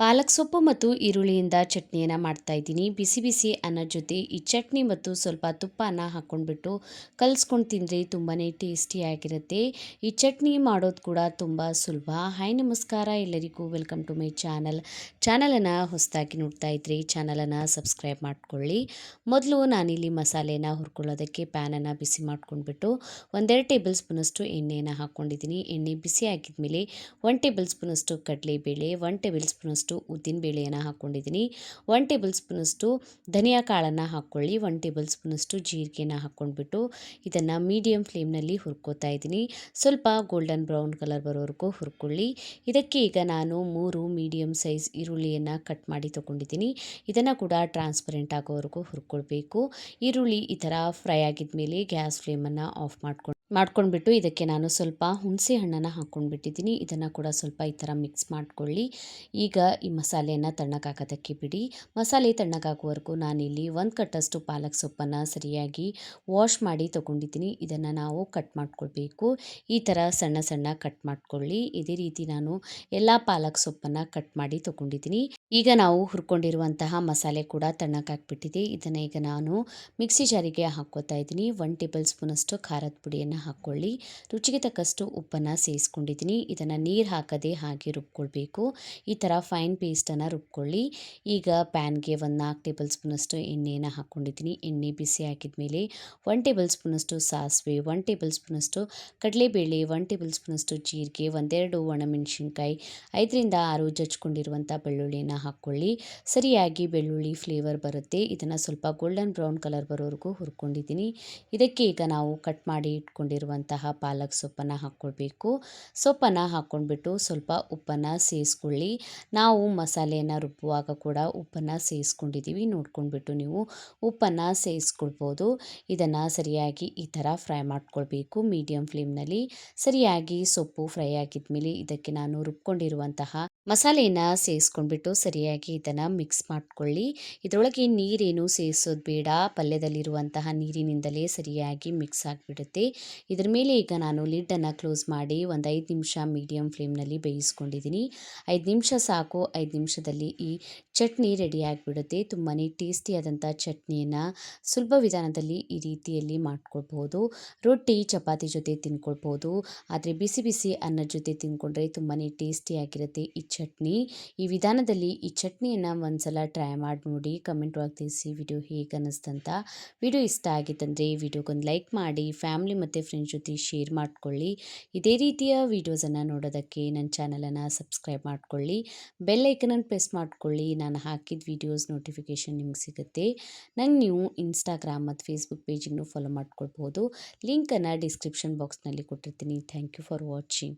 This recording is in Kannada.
ಪಾಲಕ್ ಸೊಪ್ಪು ಮತ್ತು ಈರುಳ್ಳಿಯಿಂದ ಚಟ್ನಿಯನ್ನು ಮಾಡ್ತಾ ಇದ್ದೀನಿ. ಬಿಸಿ ಬಿಸಿ ಅನ್ನ ಜೊತೆ ಈ ಚಟ್ನಿ ಮತ್ತು ಸ್ವಲ್ಪ ತುಪ್ಪನ ಹಾಕ್ಕೊಂಡ್ಬಿಟ್ಟು ಕಲಿಸ್ಕೊಂಡು ತಿಂದರೆ ತುಂಬಾ ಟೇಸ್ಟಿಯಾಗಿರುತ್ತೆ ಈ ಚಟ್ನಿ ಮಾಡೋದು ಕೂಡ ತುಂಬ ಸುಲಭ. ಹಾಯ್, ನಮಸ್ಕಾರ. ಎಲ್ಲರಿಗೂ ವೆಲ್ಕಮ್ ಟು ಮೈ ಚಾನಲ್. ಚಾನಲನ್ನು ಹೊಸದಾಗಿ ನೋಡ್ತಾ ಇದ್ರಿ ಚಾನಲನ್ನು ಸಬ್ಸ್ಕ್ರೈಬ್ ಮಾಡ್ಕೊಳ್ಳಿ. ಮೊದಲು ನಾನಿಲ್ಲಿ ಮಸಾಲೆನ ಹುರ್ಕೊಳ್ಳೋದಕ್ಕೆ ಪ್ಯಾನನ್ನು ಬಿಸಿ ಮಾಡ್ಕೊಂಡ್ಬಿಟ್ಟು ಒಂದೆರಡು ಟೇಬಲ್ ಸ್ಪೂನಷ್ಟು ಎಣ್ಣೆಯನ್ನು ಹಾಕ್ಕೊಂಡಿದ್ದೀನಿ ಎಣ್ಣೆ ಬಿಸಿ ಆಗಿದ್ಮೇಲೆ ಒನ್ ಟೇಬಲ್ ಸ್ಪೂನಷ್ಟು ಕಡಲೆಬೇಳೆ ಒನ್ ಟೇಬಲ್ ಸ್ಪೂನಷ್ಟು ಉದ್ದಿನ ಬೇಳೆಯನ್ನು ಹಾಕ್ಕೊಂಡಿದ್ದೀನಿ. ಒನ್ ಟೇಬಲ್ ಸ್ಪೂನಷ್ಟು ಧನಿಯಾ ಕಾಳನ್ನು ಹಾಕ್ಕೊಳ್ಳಿ. ಒನ್ ಟೇಬಲ್ ಸ್ಪೂನಷ್ಟು ಜೀರಿಗೆನ ಹಾಕ್ಕೊಂಡ್ಬಿಟ್ಟು ಇದನ್ನು ಮೀಡಿಯಮ್ ಫ್ಲೇಮ್ನಲ್ಲಿ ಹುರ್ಕೋತಾ ಇದ್ದೀನಿ. ಸ್ವಲ್ಪ ಗೋಲ್ಡನ್ ಬ್ರೌನ್ ಕಲರ್ ಬರೋವರೆಗೂ ಹುರ್ಕೊಳ್ಳಿ. ಇದಕ್ಕೆ ಈಗ ನಾನು ಮೂರು ಮೀಡಿಯಂ ಸೈಜ್ ಈರುಳ್ಳಿಯನ್ನು ಕಟ್ ಮಾಡಿ ತೊಗೊಂಡಿದ್ದೀನಿ. ಇದನ್ನು ಕೂಡ ಟ್ರಾನ್ಸ್ಪರೆಂಟ್ ಆಗೋವರೆಗೂ ಹುರ್ಕೊಳ್ಬೇಕು. ಈರುಳ್ಳಿ ಈ ಥರ ಫ್ರೈ ಆಗಿದ್ಮೇಲೆ ಗ್ಯಾಸ್ ಫ್ಲೇಮನ್ನು ಆಫ್ ಮಾಡ್ಕೊಂಡು ಮಾಡ್ಕೊಂಡ್ಬಿಟ್ಟು ಇದಕ್ಕೆ ನಾನು ಸ್ವಲ್ಪ ಹುಣಸೆ ಹಣ್ಣನ್ನು ಹಾಕ್ಕೊಂಡ್ಬಿಟ್ಟಿದ್ದೀನಿ. ಇದನ್ನು ಕೂಡ ಸ್ವಲ್ಪ ಈ ಥರ ಮಿಕ್ಸ್ ಮಾಡ್ಕೊಳ್ಳಿ. ಈಗ ಈ ಮಸಾಲೆಯನ್ನು ತಣ್ಣಗಾಕೋದಕ್ಕೆ ಬಿಡಿ. ಮಸಾಲೆ ತಣ್ಣಗಾಗುವವರೆಗೂ ನಾನಿಲ್ಲಿ ಒಂದು ಕಟ್ಟಷ್ಟು ಪಾಲಕ್ ಸೊಪ್ಪನ್ನು ಸರಿಯಾಗಿ ವಾಶ್ ಮಾಡಿ ತೊಗೊಂಡಿದ್ದೀನಿ. ಇದನ್ನು ನಾವು ಕಟ್ ಮಾಡ್ಕೊಳ್ಬೇಕು. ಈ ಥರ ಸಣ್ಣ ಸಣ್ಣ ಕಟ್ ಮಾಡ್ಕೊಳ್ಳಿ. ಇದೇ ರೀತಿ ನಾನು ಎಲ್ಲ ಪಾಲಕ್ ಸೊಪ್ಪನ್ನು ಕಟ್ ಮಾಡಿ ತೊಗೊಂಡಿದ್ದೀನಿ. ಈಗ ನಾವು ಹುರ್ಕೊಂಡಿರುವಂತಹ ಮಸಾಲೆ ಕೂಡ ತಣ್ಣಗಾಕ್ಬಿಟ್ಟಿದೆ ಇದನ್ನು ಈಗ ನಾನು ಮಿಕ್ಸಿ ಜಾರಿಗೆ ಹಾಕ್ಕೋತಾ ಇದ್ದೀನಿ. ಒನ್ ಟೇಬಲ್ ಸ್ಪೂನಷ್ಟು ಖಾರದ ಪುಡಿಯನ್ನು ಹಾಕ್ಕೊಳ್ಳಿ ರುಚಿಗೆ ತಕ್ಕಷ್ಟು ಉಪ್ಪನ್ನು ಸೇರಿಸ್ಕೊಂಡಿದ್ದೀನಿ ಇದನ್ನು ನೀರು ಹಾಕದೆ ಹಾಗೆ ರುಬ್ಕೊಳ್ಬೇಕು. ಈ ಥರ ಫೈನ್ ಪೇಸ್ಟನ್ನು ರುಬ್ಕೊಳ್ಳಿ. ಈಗ ಪ್ಯಾನ್ಗೆ ಒಂದು ನಾಲ್ಕು ಟೇಬಲ್ ಸ್ಪೂನಷ್ಟು ಎಣ್ಣೆಯನ್ನು ಹಾಕ್ಕೊಂಡಿದ್ದೀನಿ ಎಣ್ಣೆ ಬಿಸಿ ಹಾಕಿದ ಒನ್ ಟೇಬಲ್ ಸ್ಪೂನಷ್ಟು ಸಾಸಿವೆ ಒನ್ ಟೇಬಲ್ ಸ್ಪೂನಷ್ಟು ಕಡಲೆಬೇಳೆ ಒನ್ ಟೇಬಲ್ ಸ್ಪೂನಷ್ಟು ಜೀರಿಗೆ, ಒಂದೆರಡು ಒಣಮೆಣಸಿನ್ಕಾಯಿ, ಐದರಿಂದ ಆರು ಜಜ್ಕೊಂಡಿರುವಂಥ ಬೆಳ್ಳುಳ್ಳಿಯನ್ನು ಹಾಕ್ಕೊಳ್ಳಿ ಸರಿಯಾಗಿ ಬೆಳ್ಳುಳ್ಳಿ ಫ್ಲೇವರ್ ಬರುತ್ತೆ. ಇದನ್ನು ಸ್ವಲ್ಪ ಗೋಲ್ಡನ್ ಬ್ರೌನ್ ಕಲರ್ ಬರೋವರೆಗೂ ಹುರ್ಕೊಂಡಿದ್ದೀನಿ. ಇದಕ್ಕೆ ಈಗ ನಾವು ಕಟ್ ಮಾಡಿ ಇಟ್ಕೊಂಡಿರುವಂತಹ ಪಾಲಕ್ ಸೊಪ್ಪನ್ನು ಹಾಕ್ಕೊಳ್ಬೇಕು. ಸೊಪ್ಪನ್ನು ಹಾಕ್ಕೊಂಡ್ಬಿಟ್ಟು ಸ್ವಲ್ಪ ಉಪ್ಪನ್ನು ಸೇರಿಸ್ಕೊಳ್ಳಿ ನಾವು ಮಸಾಲೆಯನ್ನು ರುಬ್ಬುವಾಗ ಕೂಡ ಉಪ್ಪನ್ನು ಸೇರಿಸ್ಕೊಂಡಿದ್ದೀವಿ ನೋಡ್ಕೊಂಡ್ಬಿಟ್ಟು ನೀವು ಉಪ್ಪನ್ನು ಸೇರಿಸ್ಕೊಳ್ಬೋದು ಇದನ್ನು ಸರಿಯಾಗಿ ಈ ಥರ ಫ್ರೈ ಮಾಡ್ಕೊಳ್ಬೇಕು ಮೀಡಿಯಮ್ ಫ್ಲೇಮ್ನಲ್ಲಿ. ಸರಿಯಾಗಿ ಸೊಪ್ಪು ಫ್ರೈ ಆಗಿದ್ಮೇಲೆ ಇದಕ್ಕೆ ನಾನು ರುಬ್ಕೊಂಡಿರುವಂತಹ ಮಸಾಲೆಯನ್ನು ಸೇರಿಸ್ಕೊಂಡ್ಬಿಟ್ಟು ಸರಿಯಾಗಿ ಇದನ್ನು ಮಿಕ್ಸ್ ಮಾಡಿಕೊಳ್ಳಿ. ಇದರೊಳಗೆ ನೀರೇನು ಸೇರಿಸೋದು ಬೇಡ. ಪಲ್ಯದಲ್ಲಿರುವಂತಹ ನೀರಿನಿಂದಲೇ ಸರಿಯಾಗಿ ಮಿಕ್ಸ್ ಆಗಿಬಿಡುತ್ತೆ. ಇದರ ಮೇಲೆ ಈಗ ನಾನು ಲಿಡ್ಡನ್ನು ಕ್ಲೋಸ್ ಮಾಡಿ ಒಂದು ಐದು ನಿಮಿಷ ಮೀಡಿಯಮ್ ಫ್ಲೇಮ್ನಲ್ಲಿ ಬೇಯಿಸ್ಕೊಂಡಿದ್ದೀನಿ. ಐದು ನಿಮಿಷ ಸಾಕು. ಐದು ನಿಮಿಷದಲ್ಲಿ ಈ ಚಟ್ನಿ ರೆಡಿ ಆಗಿಬಿಡುತ್ತೆ. ತುಂಬಾ ಟೇಸ್ಟಿಯಾದಂಥ ಚಟ್ನಿಯನ್ನು ಸುಲಭ ವಿಧಾನದಲ್ಲಿ ಈ ರೀತಿಯಲ್ಲಿ ಮಾಡ್ಕೊಳ್ಬೋದು ರೊಟ್ಟಿ, ಚಪಾತಿ ಜೊತೆ ತಿನ್ಕೊಳ್ಬೋದು ಆದರೆ ಬಿಸಿ ಬಿಸಿ ಅನ್ನದ ಜೊತೆ ತಿನ್ಕೊಂಡ್ರೆ ತುಂಬಾ ಟೇಸ್ಟಿಯಾಗಿರುತ್ತೆ ಈ ಚಟ್ನಿ. ಈ ವಿಧಾನದಲ್ಲಿ ಈ ಚಟ್ನಿಯನ್ನು ಒಂದ್ಸಲ ಟ್ರೈ ಮಾಡಿ ನೋಡಿ ಕಮೆಂಟ್ ಒಳಗೆ ತಿಳಿಸಿ ವಿಡಿಯೋ ಹೇಗೆ ಅನ್ನಿಸ್ತಂತ ವಿಡಿಯೋ ಇಷ್ಟ ಆಗಿತ್ತಂದರೆ ವಿಡಿಯೋಗೊಂದು ಲೈಕ್ ಮಾಡಿ ಫ್ಯಾಮ್ಲಿ ಮತ್ತು ಫ್ರೆಂಡ್ಸ್ ಜೊತೆ ಶೇರ್ ಮಾಡಿಕೊಳ್ಳಿ. ಇದೇ ರೀತಿಯ ವಿಡಿಯೋಸನ್ನು ನೋಡೋದಕ್ಕೆ ನನ್ನ ಚಾನಲನ್ನು ಸಬ್ಸ್ಕ್ರೈಬ್ ಮಾಡಿಕೊಳ್ಳಿ. ಬೆಲ್ ಐಕನನ್ನು ಪ್ರೆಸ್ ಮಾಡಿಕೊಳ್ಳಿ. ನಾನು ಹಾಕಿದ ವೀಡಿಯೋಸ್ ನೋಟಿಫಿಕೇಷನ್ ನಿಮ್ಗೆ ಸಿಗುತ್ತೆ. ನಂಗೆ ನೀವು ಇನ್ಸ್ಟಾಗ್ರಾಮ್ ಮತ್ತು ಫೇಸ್ಬುಕ್ ಪೇಜಿಗೂ ಫಾಲೋ ಮಾಡ್ಕೊಳ್ಬೋದು. ಲಿಂಕನ್ನು ಡಿಸ್ಕ್ರಿಪ್ಷನ್ ಬಾಕ್ಸ್ನಲ್ಲಿ ಕೊಟ್ಟಿರ್ತೀನಿ. Thank you for watching